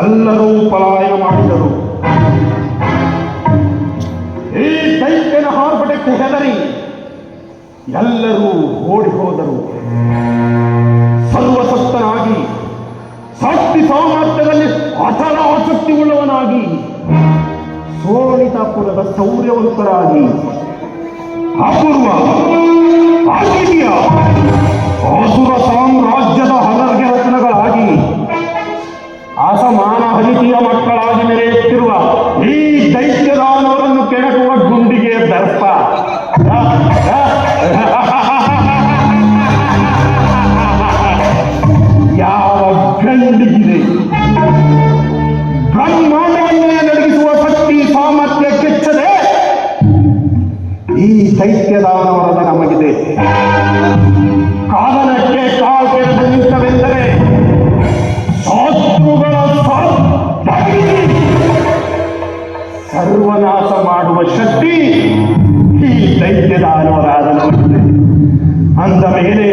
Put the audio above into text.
ಎಲ್ಲರೂ ಪಲಾಯನ ಮಾಡಿದರು. ಈ ಸೈತ್ಯನ ಹಾರ್ಪಟಕ್ಕೆ ಹೆದರಿ ಎಲ್ಲರೂ ಓಡಿ ಹೋದರು. ಸರ್ವಸಕ್ತನಾಗಿ ಸಾಕ್ಷಿ ಸಾಮರ್ಥ್ಯದಲ್ಲಿ ಅಚಲ ಆಸಕ್ತಿ ಉಳ್ಳವನಾಗಿ ಕುಲದ ಸೌರ್ಯವಂತರಾಗಿ ಅಪೂರ್ವ ಭಾರತೀಯ ಮಕ್ಕಳಾಗಿ ನೆಲೆಯುತ್ತಿರುವ ಈ ದೈತ್ಯದಾನವರನ್ನು ಕೆಣಕುವ ಗುಂಡಿಗೆ ದರ್ಪ. ಯಾವ ಗಂಡಿಗಿದೆ. ಬ್ರಹ್ಮಾಂಡವನ್ನೇ ನಡೆಸುವ ಶಕ್ತಿ ಸಾಮರ್ಥ್ಯ ಕೆಚ್ಚದೆ. ಈ ದೈತ್ಯದಾನವರನ್ನು ನಮಗಿದೆ. ಕಾಲನಕ್ಕೆ ಕಾಲಕ್ಕೆ ಸಲ್ಲಿಸಬೇಕು. ಸರ್ವನಾಶ ಮಾಡುವ ಶಕ್ತಿ ಈ ದೈತ್ಯದ ಅನುರಾಧನ ಅಂತ ಮೇಲೆ